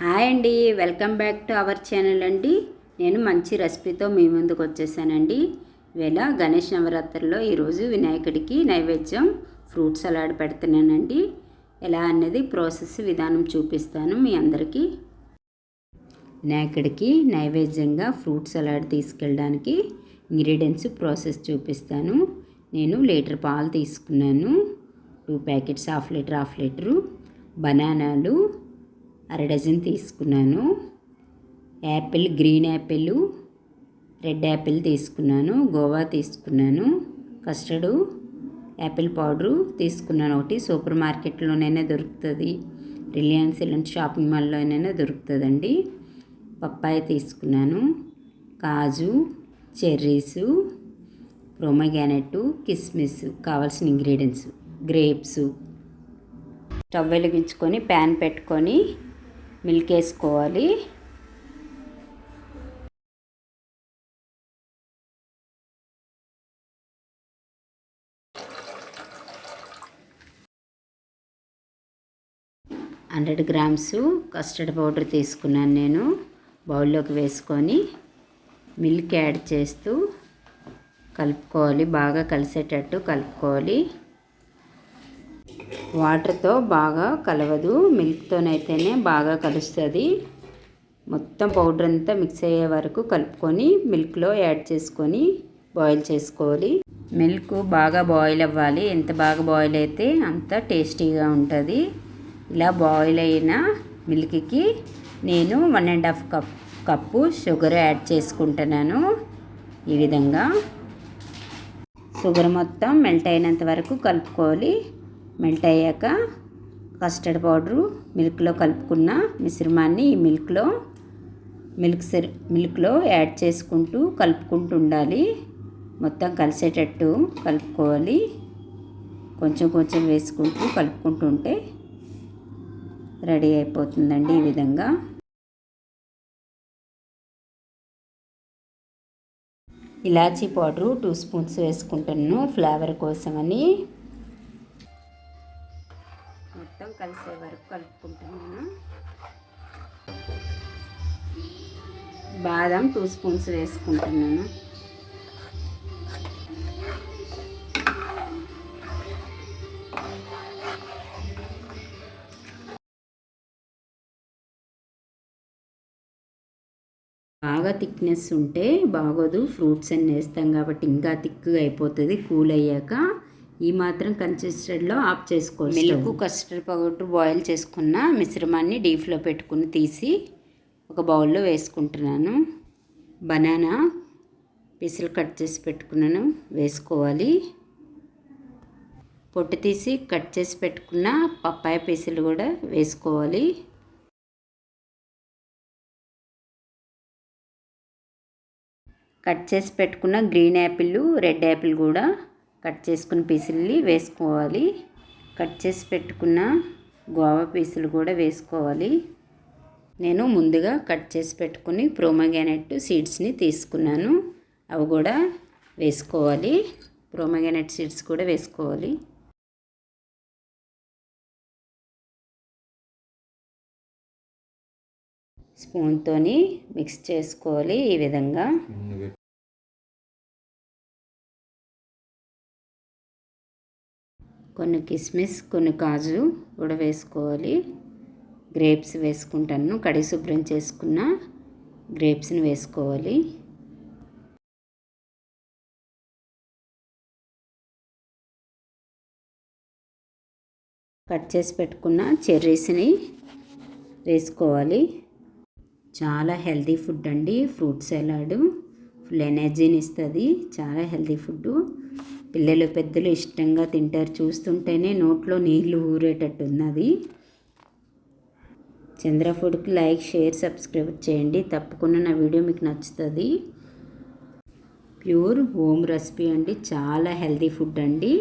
Hi అండి welcome back to our channel అండి. నేను మంచి రెసిపీతో మీ ముందుకు వచ్చేసానండి. ఇవాళ గణేష్ నవరాత్రిలో ఈరోజు వినాయకుడికి నైవేద్యం ఫ్రూట్ సలాడ్ పెడుతున్నానండి. ఎలా అనేది ప్రాసెస్ విధానం చూపిస్తాను మీ అందరికీ. వినాయకుడికి నైవేద్యంగా ఫ్రూట్ సలాడ్ తీసుకెళ్ళడానికి ఇంగ్రీడియంట్స్ ప్రాసెస్ చూపిస్తాను. నేను లీటర్ పాలు తీసుకున్నాను. Two packets half litre half litre బనానాలు అర డజన్ తీసుకున్నాను. Apple green apple red apple తీసుకున్నాను. గోవా తీసుకున్నాను. కస్టర్డు యాపిల్ పౌడరు తీసుకున్నాను. ఒకటి సూపర్ మార్కెట్లోనైనా దొరుకుతుంది. రిలయన్స్ ఇలాంటి షాపింగ్ మాల్లోనైనా దొరుకుతుందండి. పప్పాయ తీసుకున్నాను. కాజు చెర్రీసు ప్రోమగ్యానెట్టు కిస్మిస్ కావాల్సిన ఇంగ్రీడియంట్స్ గ్రేప్స్. స్టవ్ వెలిగించుకొని ప్యాన్ పెట్టుకొని మిల్క్ వేసుకోవాలి హండ్రెడ్ గ్రామ్స్ కస్టర్డ్ పౌడర్ తీసుకున్నాను నేను. బౌల్లోకి వేసుకొని మిల్క్ యాడ్ చేస్తూ కలుపుకోవాలి. బాగా కలిసేటట్టు కలుపుకోవాలి. వాటర్తో బాగా కలవదు. మిల్క్తోనైతేనే బాగా కలుస్తుంది. మొత్తం పౌడర్ అంతా మిక్స్ అయ్యే వరకు కలుపుకొని మిల్క్లో యాడ్ చేసుకొని బాయిల్ చేసుకోవాలి. మిల్క్ బాగా బాయిల్ అవ్వాలి. ఎంత బాగా బాయిల్ అయితే అంత టేస్టీగా ఉంటుంది. ఇలా బాయిల్ అయిన మిల్క్కి నేను one and half cup cup sugar add చేసుకుంటున్నాను. ఈ విధంగా షుగర్ మొత్తం మెల్ట్ అయినంత వరకు కలుపుకోవాలి. మెల్ట్ అయ్యాక కస్టర్డ్ పౌడరు మిల్క్లో కలుపుకున్న మిశ్రమాన్ని ఈ మిల్క్లో మిల్క్ సిర్ మిల్క్లో యాడ్ చేసుకుంటూ కలుపుకుంటూ ఉండాలి. మొత్తం కలిసేటట్టు కలుపుకోవాలి. కొంచెం కొంచెం వేసుకుంటూ కలుపుకుంటూ ఉంటే రెడీ అయిపోతుందండి ఈ విధంగా. ఇలాచీ పౌడరు టూ స్పూన్స్ వేసుకుంటున్నాను. ఫ్లేవర్ కోసమని మొత్తం కలిసే వరకు కలుపుకుంటున్నాను. బాదం టూ స్పూన్స్ వేసుకుంటున్నాను. బాగా థిక్నెస్ ఉంటే బాగోదు ఫ్రూట్స్ అన్నీ వేస్తాం కాబట్టి ఇంకా థిక్గా అయిపోతుంది కూల్ అయ్యాక. ఈ మాత్రం కన్సిస్టెడ్లో ఆఫ్ చేసుకోవాలి మిల్క్ కస్టర్డ్ పౌడర్ బాయిల్ చేసుకున్న మిశ్రమాన్ని డీప్లో పెట్టుకుని తీసి ఒక బౌల్లో వేసుకుంటున్నాను. బనానా పీసులు కట్ చేసి పెట్టుకున్నాను వేసుకోవాలి. పొట్టు తీసి కట్ చేసి పెట్టుకున్న పప్పాయ పీసులు కూడా వేసుకోవాలి. కట్ చేసి పెట్టుకున్న గ్రీన్ యాపిల్ రెడ్ యాపిల్ కూడా కట్ చేసుకున్న పీసుల్ని వేసుకోవాలి. కట్ చేసి పెట్టుకున్న గోవా పీసులు కూడా వేసుకోవాలి. నేను ముందుగా కట్ చేసి పెట్టుకుని ప్రోమగ్యానెట్ సీడ్స్ని తీసుకున్నాను. అవి కూడా వేసుకోవాలి. ప్రోమగ్యానెట్ సీడ్స్ కూడా వేసుకోవాలి. స్పూన్తోని మిక్స్ చేసుకోవాలి ఈ విధంగా. కొన్ని కిస్మిస్ కొన్ని కాజు కూడా వేసుకోవాలి. గ్రేప్స్ వేసుకుంటాను. కడి శుభ్రం చేసుకున్న గ్రేప్స్ని వేసుకోవాలి. కట్ చేసి పెట్టుకున్న చెర్రీస్ని వేసుకోవాలి. చాలా హెల్తీ ఫుడ్ అండి. Fruit salad. ఫుల్ ఎనర్జీని ఇస్తుంది. చాలా హెల్తీ ఫుడ్ పిల్లలు పెద్దలు ఇష్టంగా తింటారు. చూస్తుంటేనే నోట్లో నీళ్ళు ఊరేటట్టున్నది చంద్ర ఫుడ్కి లైక్ షేర్ సబ్స్క్రైబ్ చేయండి. తప్పకుండా నా వీడియో మీకు నచ్చుతుంది. ప్యూర్ హోమ్ రెసిపీ అండి. చాలా హెల్తీ ఫుడ్ అండి.